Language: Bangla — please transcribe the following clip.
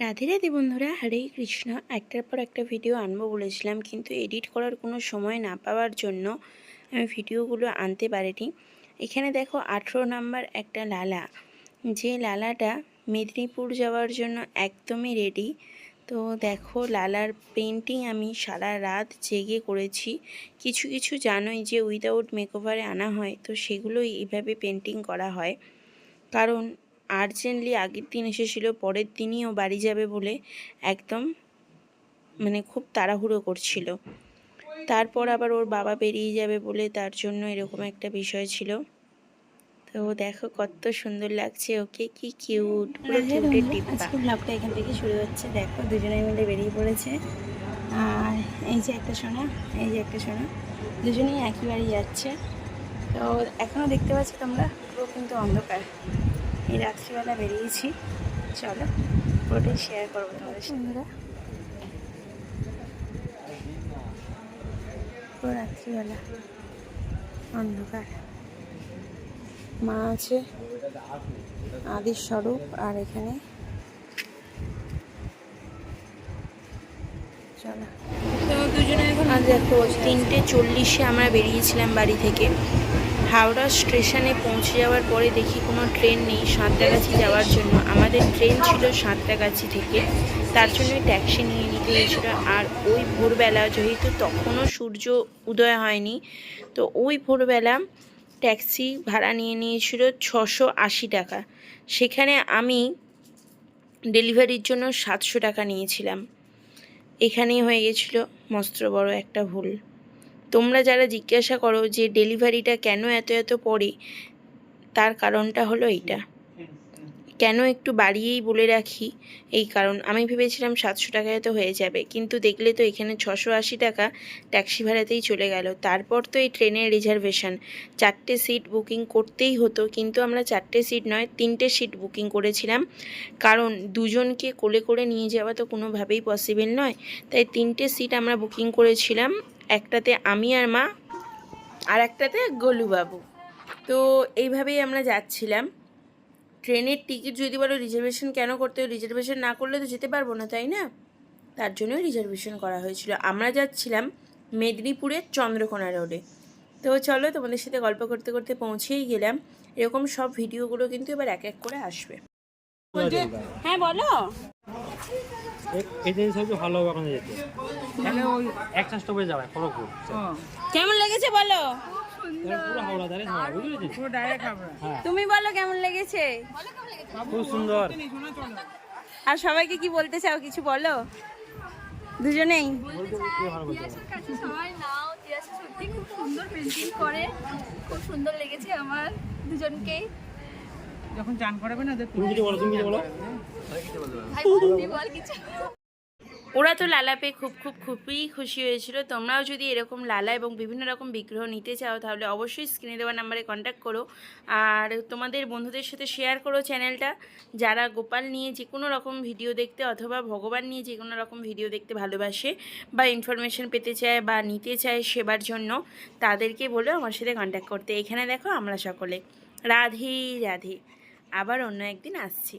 রাধে রাধে বন্ধুরা, হরে কৃষ্ণ। একটার পর একটা ভিডিও আনব বলেছিলাম, কিন্তু এডিট করার কোনো সময় না পাওয়ার জন্য আমি ভিডিওগুলো আনতে পারিনি। এখানে দেখো আঠেরো নাম্বার একটা লালা। যে লালাটা মেদিনীপুর যাওয়ার জন্য একদমই রেডি তো দেখো লালার পেন্টিং আমি সারা রাত জেগে করেছি। কিছু কিছু জানোই যে উইদাউট মেকওভারে আনা হয়, তো সেগুলোই এইভাবে পেন্টিং করা হয়। কারণ আর্জেন্টলি আগের দিন এসেছিল পরের দিনই ও বাড়ি যাবে বলে একদম মানে খুব তাড়াহুড়ো করছিল। তারপর আবার ওর বাবা বেরিয়ে যাবে বলে তার জন্য এরকম একটা বিষয় ছিল। তো দেখো কত সুন্দর লাগছে ওকে কি কিউট পুরো কিউটের টিপা আজকে ব্লগটা এখান থেকে শুরু হচ্ছে। দেখো দুজনে মিলে বেরিয়ে পড়েছে। আর এই যে একটা সোনা এই যে একটা সোনা দুজনেই একই বাড়ি যাচ্ছে। তো এখনও দেখতে পাচ্ছ তোমরা পুরো কিন্তু অন্ধকার। এই রাত্রিবেলা বেরিয়েছি। চলো পুরোটাই শেয়ার করব তোমাদের পুরো রাত্রিবেলা অন্ধকার। মা আছে আদির স্বরূপ আর এখানে। চলো। তো দুজনে এখন আজ দেখো তিনটে চল্লিশে আমরা বেরিয়েছিলাম বাড়ি থেকে। হাওড়া স্টেশনে পৌঁছে যাওয়ার পরে দেখি কোনো ট্রেন নেই সাঁতরাগাছি যাওয়ার জন্য। আমাদের ট্রেন ছিল সাঁতরাগাছি থেকে। তার জন্য ট্যাক্সি নিয়ে নিতে হয়েছিল। আর ওই ভোরবেলা যেহেতু তখনও সূর্য উদয় হয়নি, তো ওই ভোরবেলা ট্যাক্সি ভাড়া নিয়ে নিয়েছিল ছশো আশি টাকা। সেখানে আমি ডেলিভারির জন্য সাতশো টাকা নিয়েছিলাম। এখানেই হয়ে গেছিল মস্ত বড় একটা ভুল। তোমরা যারা জিজ্ঞাসা করো যে ডেলিভারিটা কেন এত এত পড়ে, তার কারণটা হলো এইটা। কেন একটু বাড়িয়েই বলে রাখি এই কারণ। আমি ভেবেছিলাম সাতশো টাকায় তো হয়ে যাবে, কিন্তু দেখলে তো এখানে ছশো আশি টাকা ট্যাক্সি ভাড়াতেই চলে গেল। তারপর তো এই ট্রেনের রিজার্ভেশন। চারটে সিট বুকিং করতেই হতো, কিন্তু আমরা চারটে সিট নয়, তিনটে সিট বুকিং করেছিলাম। কারণ দুজনকে কোলে করে নিয়ে যাওয়া তো কোনোভাবেই পসিবল নয়। তাই তিনটে সিট আমরা বুকিং করেছিলাম। একটাতে আমি আর মা, আর একটাতে গলুবাবু। তো এইভাবেই আমরা যাচ্ছিলাম। ট্রেনের টিকিট যদি বলো রিজার্ভেশন কেন করতে রিজার্ভেশন না করলে তো যেতে পারব না, তাই না? তার জন্যই রিজার্ভেশন করা হয়েছিল। আমরা যাচ্ছিলাম মেদিনীপুরের চন্দ্রকোনা রোডে। তো চলো তোমাদের সাথে গল্প করতে করতে পৌঁছেই গেলাম। এরকম সব ভিডিওগুলো কিন্তু এবার এক এক করে আসবে। হ্যাঁ বলো। এই জিনিস সবচেয়ে ভালো হবে ওখানে যেতে এখানে ওই একটা স্টপে যাবে খড়গপুর কেমন লেগেছে বলো? পুরো হাওড়া ধারে হাওড়া বুঝলি পুরো ডাইরেক্ট হাওড়া। হ্যাঁ। তুমি বলো কেমন লেগেছে? খুব সুন্দর। আর সবাইকে কি বলতে চাও কিছু বলো? দুজনেই। খুব সুন্দর লেগেছে আমার খুব সুন্দর লেগেছে আমার দুজনকেই তুমি কিছু বলো তুমি কিছু বলো। ওরা তো লালা পেয়ে খুব খুব খুবই খুশি হয়েছিল। তোমরাও যদি এরকম লালা এবং বিভিন্ন রকম বিগ্রহ নিতে চাও তাহলে অবশ্যই স্ক্রিনে দেওয়া নাম্বারে কন্ট্যাক্ট করো। আর তোমাদের বন্ধুদের সাথে শেয়ার করো চ্যানেলটা যারা গোপাল নিয়ে যে কোনো রকম ভিডিও দেখতে অথবা ভগবান নিয়ে যে কোনো রকম ভিডিও দেখতে ভালোবাসে বা ইনফরমেশন পেতে চায় বা নিতে চায় সেবার জন্য তাদেরকে বলে আমার সাথে কন্ট্যাক্ট করতে। এখানে দেখো আমরা সকলে। রাধে রাধে। আবার অন্য একদিন আসছি।